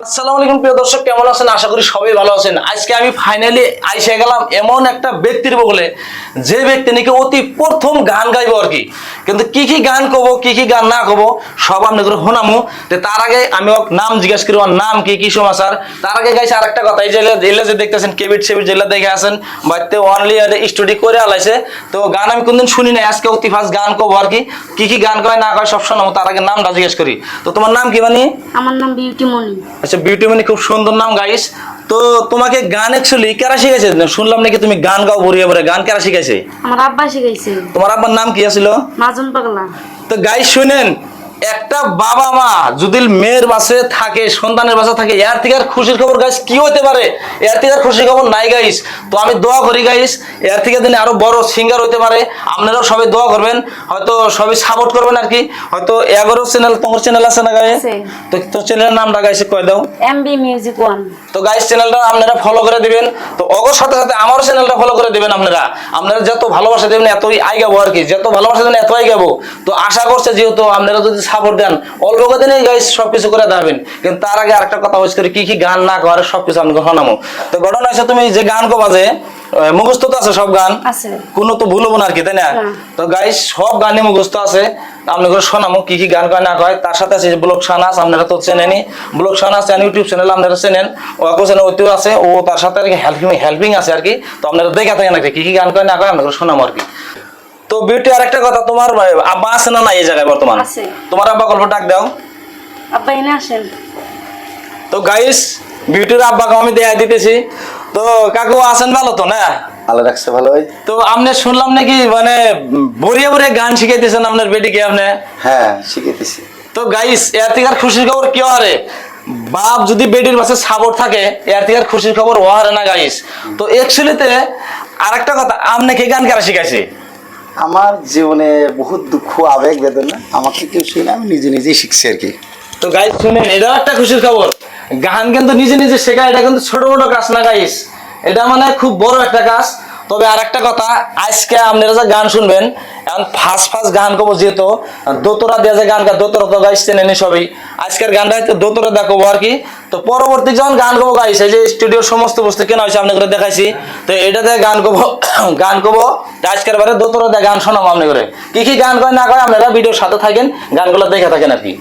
আসসালামু আলাইকুম প্রিয় দর্শক, কেমন আছেন? আশা করি সবাই ভালো আছেন। আজকে আমি ফাইনালি আইসে গেলাম এমন একটা ব্যক্তির বলে যে ব্যক্তি নাকি অতি প্রথম গান গাইবো আর কি। কিন্তু কি কি গান কব, কি কি গান না কব, সব আপনি করে শোনামু। তো তার আগে আমি ওর নাম জিজ্ঞেস করি, ওর নাম কি কি সমাচার তার আগে গাইছে আরেকটা কথা, এই যে এলে যে দেখতেছেন কেবিট সেবিট যেগুলো দেখে আছেন বাড়িতে অনলি স্টুডি করে আলাইছে। তো গান আমি কোনদিন শুনি নাই, আজকে অতি ফার্স্ট গান কব আর কি। কি কি গান কয় না কয় সব শোনাবো তার আগে নামটা জিজ্ঞেস করি। তো তোমার নাম কি মানে আমার নাম বিউটি মনি। আচ্ছা বিউটি মানে খুব সুন্দর নাম গাইস তো তোমাকে গান অ্যাকচুয়ালি কারা শিখাইছে? শুনলাম নাকি তুমি গান গাও ভরিয়ে ভরে গান কারা শিখাইছে? আমার আব্বা শিখাইছে। তোমার আব্বার নাম কি আছিল? মাজন পাগলা। তো গাইস শুনেন একটা বাবা মা যদি মেয়ের বাসে থাকে সন্তানের বাসে থাকে এর থেকে আর খুশির খবর গাইস কি হতে পারে? এর থেকে আর খুশির খবর নাই গাইস তো আমি দোয়া করি গাইস এর থেকে দিনে আরও বড় সিঙ্গার হতে পারে। আপনারাও সবাই দোয়া করবেন। হয়তো সবাই সাপোর্ট করবেন আর কি। হয়তো এগারো চ্যানেল তোমার চ্যানেল আছে না গায়ে আছে। তো তোর চ্যানেলের নামটা গাইছে কয়ে দাও। এমবি মিউজিক ওয়ান তো গাইস চ্যানেলটা আপনারা ফলো করে দিবেন। তো অগর সাথে সাথে আমারও চ্যানেলটা ফলো করে দিবেন আপনারা। আপনারা যত ভালোবাসা দেবেন এতই আইগাবো আর কি। যত ভালোবাসা দেবেন এত আইগাবো তো আশা করছে যেহেতু আপনারা যদি সাপোর্ট দেন। অল্প কদিনে গাইস সবকিছু করে দেবেন। কিন্তু তার আগে আরেকটা কথা হচ্ছে কি কি গান না করে সবকিছু আমি শোনামো তো ঘটনা হচ্ছে তুমি যে গান কো বাজে মুখস্থ তো আছে সব গান? আছে। কোনো তো ভুলবো না আর কি তাই না? না। তো গাইস সব গানে মুখস্থ আছে। আপনি করে শোনামো কি কি গান কয় না কয়। তার সাথে আছে ব্লক সানাস আপনারা তো চেনেনি ব্লক সানাস ইউটিউব চ্যানেল আপনারা চেনেন। ওকে চ্যানেল ওইতেও আছে। ও তার সাথে আর কি হেল্পিং হেল্পিং আছে আর কি তো আপনারা দেখে থাকেন আর কি কি গান কয় না কয় আপনারা শোনামো আর কি তো বিউটি আরেকটা কথা তোমার আব্বা আছে না না এই জায়গায় বর্তমান? আছে। তোমার আব্বা গল্প ডাক দাও। আব্বা এনে আসেন। তো গাইস বিউটির আব্বাকে আমি দেয়া দিতেছি। তো কাকু আছেন ভালো তো না? ভালো রাখছে ভালো ভাই তো আপনি শুনলাম নাকি মানে ভরিয়ে ভরিয়ে গান শিখাইতেছেন আপনার বেটিকে আপনি? হ্যাঁ শিখেতেছি তো গাইস এর থেকে আর খুশির খবর কি আরে বাপ যদি বেডির পাশে সাপোর্ট থাকে এর থেকে আর খুশির খবর ও হারে না গাইস তো অ্যাকচুয়ালিতে আরেকটা কথা আপনাকে গান কারা শিখাইছে? আমার জীবনে বহুত দুঃখ, আবেগ, বেদনা, আমাকে কেউ শুনে আমি নিজে নিজেই শিখছি আর কি। তো গাইস শুনেন, এটাও একটা খুশির খবর। গান কিন্তু নিজে নিজে শেখা এটা কিন্তু ছোট মোটো কাজ না গাইস এটা মানে খুব বড় একটা কাজ। তবে আর একটা কথা, আজকে আপনারা যে গান শুনবেন, এখন ফার্স্ট ফার্স্ট গান করব যেহেতু, দোতরা দিয়ে যে গান গা দোতরা তো গাইছে নেনি সবই। আজকের গানটা হয়তো দোতরা দেখব আর কি। তো পরবর্তী যখন গান করব গাইছে যে স্টুডিওর সমস্ত বস্তু কেনা হয়েছে আপনাকে দেখাইছি। তো এটাতে গান করব গান করব। আজকের বারে দোতরা দিয়ে গান শোনাবো আপনি করে কি কি গান কয় না করে আপনারা ভিডিওর সাথে থাকেন, গানগুলো দেখে থাকেন আর কি।